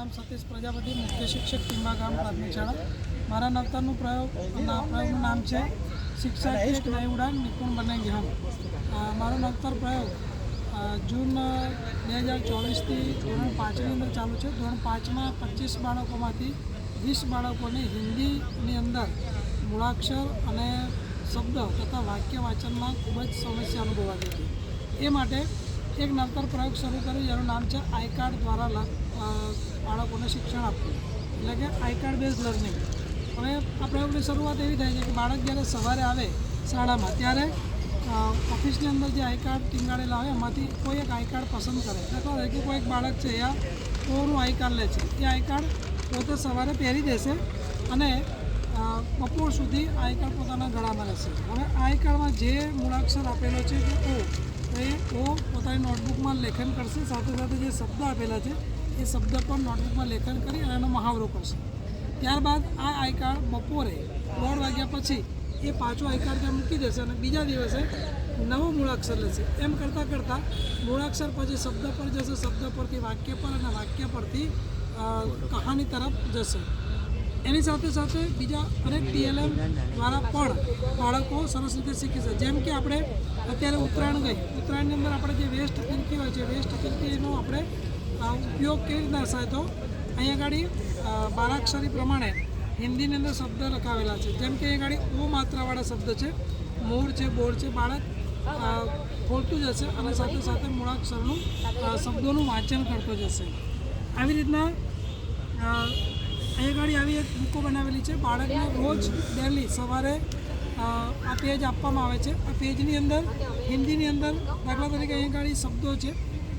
નામ સતીશ પ્રજાપતિ મુખ્ય શિક્ષક ટીંબા ગામ પ્રાથમિક શાળા મારા નવતરનું પ્રયોગ પ્રયોગનું નામ છે શિક્ષા એક નઈ ઉડાન નિપુણ બનેંગે હમ મારો નવતર પ્રયોગ જૂન બે હજાર ચોવીસથી ધોરણ પાંચની અંદર ચાલુ છે. ધોરણ પાંચમાં પચીસ બાળકોમાંથી વીસ બાળકોને હિન્દીની અંદર મૂળાક્ષર અને શબ્દ તથા વાક્ય વાંચનમાં ખૂબ જ સમસ્યા અનુભવાતી હતી એ માટે એક નવતર પ્રયોગ શરૂ કર્યો, જેનું નામ છે આઈ કાર્ડ દ્વારા બાળકોને શિક્ષણ આપવું. એટલે કે આઈ કાર્ડ બેઝ લર્નિંગ હવે આ પ્રયોગની શરૂઆત એવી થાય છે કે બાળક જ્યારે સવારે આવે શાળામાં, ત્યારે ઓફિસની અંદર જે આઈ કાર્ડ ટીંગાડેલા હોય, એમાંથી કોઈ એક આઈ કાર્ડ પસંદ કરે. અથવા કે કોઈ એક બાળક છે યા કોનું આઈ કાર્ડ લે છે, એ આઈ કાર્ડ પોતે સવારે પહેરી દેશે અને બપોર સુધી આઈ કાર્ડ પોતાના ગળામાં રહેશે. હવે આઈ કાર્ડમાં જે મૂળાક્ષર આપેલો છે કે ઓ એ બહુ પોતાની નોટબુકમાં લેખન કરશે. સાથે સાથે જે શબ્દ આપેલા છે, એ શબ્દ પણ નોટબુકમાં લેખન કરી અને એનો મહાવરો કરશે. ત્યારબાદ આ આઈ કાર્ડ બપોરે દોઢ વાગ્યા પછી એ પાછો આઈ કાર્ડ ત્યાં મૂકી દેશે અને બીજા દિવસે નવો મૂળાક્ષર લેશે. એમ કરતાં કરતાં મૂળાક્ષર પછી શબ્દ પર જશે, શબ્દ પરથી વાક્ય પર અને વાક્ય પરથી કહાની તરફ જશે. એની સાથે સાથે બીજા અનેક ટીએલએમ દ્વારા પણ બાળકો સરસ રીતે શીખી શકે જેમ કે આપણે અત્યારે ઉત્તરાયણ ગઈ. ઉત્તરાયણની અંદર આપણે જે વેસ્ટ ફિરકી હોય છે વેસ્ટ ફિરકીનો આપણે ઉપયોગ કેવી રીતે થાય તો અહીંયા આગળ બારાક્ષરી પ્રમાણે હિન્દીની અંદર શબ્દ લખાવેલા છે. જેમ કે અહીંયા આગળ ઓ માત્રાવાળા શબ્દ છે. મૂળ છે, બોર છે, બાળક ખોલતું જશે અને સાથે સાથે મૂળાક્ષરનું શબ્દોનું વાંચન કરતો જશે. આવી રીતના અહીંયા ગાડી આવી એક બુકો બનાવેલી છે. બાળકને રોજ ડેલી સવારે આ પેજ આપવામાં આવે છે. આ પેજની અંદર, હિન્દીની અંદર દાખલા તરીકે અહીંયા ગાડી શબ્દો છે.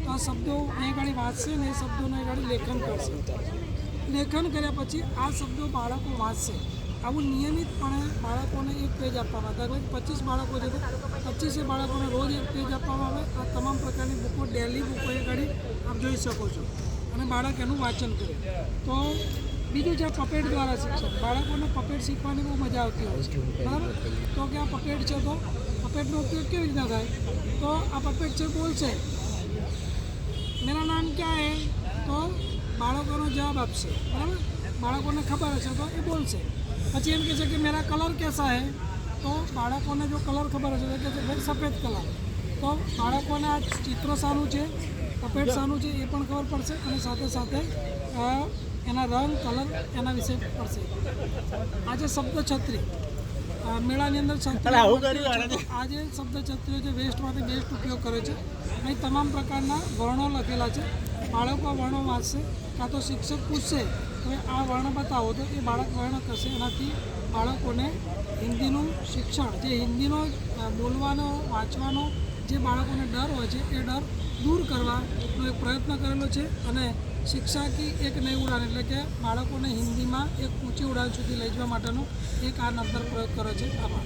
તો આ શબ્દો અહીંયા ગાડી વાંચશે ને એ શબ્દોને ગાડી લેખન કરશે. લેખન કર્યા પછી આ શબ્દો બાળકો વાંચશે. આવું નિયમિતપણે બાળકોને એક પેજ આપવામાં આવે. દાખલા પચીસ બાળકો છે પચીસે બાળકોને રોજ એક પેજ આપવામાં આવે. આ તમામ પ્રકારની બુકો ડેલી બુકો એ ઘડી આપ જોઈ શકો છો. અને બાળક એનું વાંચન કરે. તો બીજું છે પપેટ દ્વારા શિક્ષણ બાળકોને પપેટ શીખવાની બહુ મજા આવતી હોય છે. બરાબર? તો કે આ પપેટ છે તો પપેટનો ઉપયોગ કેવી રીતના થાય? તો આ પપેટ છે બોલશે મેરા નામ ક્યાં હે? તો બાળકોનો જવાબ આપશે. બરાબર? બાળકોને ખબર હશે તો એ બોલશે પછી એમ કહે છે કે મેરા કલર કેસા હે? તો બાળકોને જો કલર ખબર હશે તો કહે છે સફેદ કલર તો બાળકોને આ ચિત્ર સારું છે પપેટ સારું છે, એ પણ ખબર પડશે અને સાથે સાથે એના રંગ કલર એના વિશે પડશે. આજે શબ્દ છત્રી મેળાની અંદર છત્રી આ શબ્દ છત્રીઓ જે વેસ્ટમાંથી બેસ્ટ ઉપયોગ કરે છે. અહીં તમામ પ્રકારના વર્ણો લખેલા છે. બાળકો વર્ણો વાંચશે. કાં તો શિક્ષક પૂછશે કે આ વર્ણ બતાવો. તો એ બાળક વર્ણ કરશે. એનાથી બાળકોને હિન્દીનું શિક્ષણ જે હિન્દીનો બોલવાનો વાંચવાનો જે બાળકોને ડર હોય છે, એ ડર દૂર કરવાનો એક પ્રયત્ન કરેલો છે અને શિક્ષા કી એક નઈ ઉડાન એટલે કે બાળકોને હિન્દીમાં એક ઊંચી ઉડાન સુધી લઈ જવા માટેનો એક આ નંબર પ્રયોગ કર્યો છે. આભાર.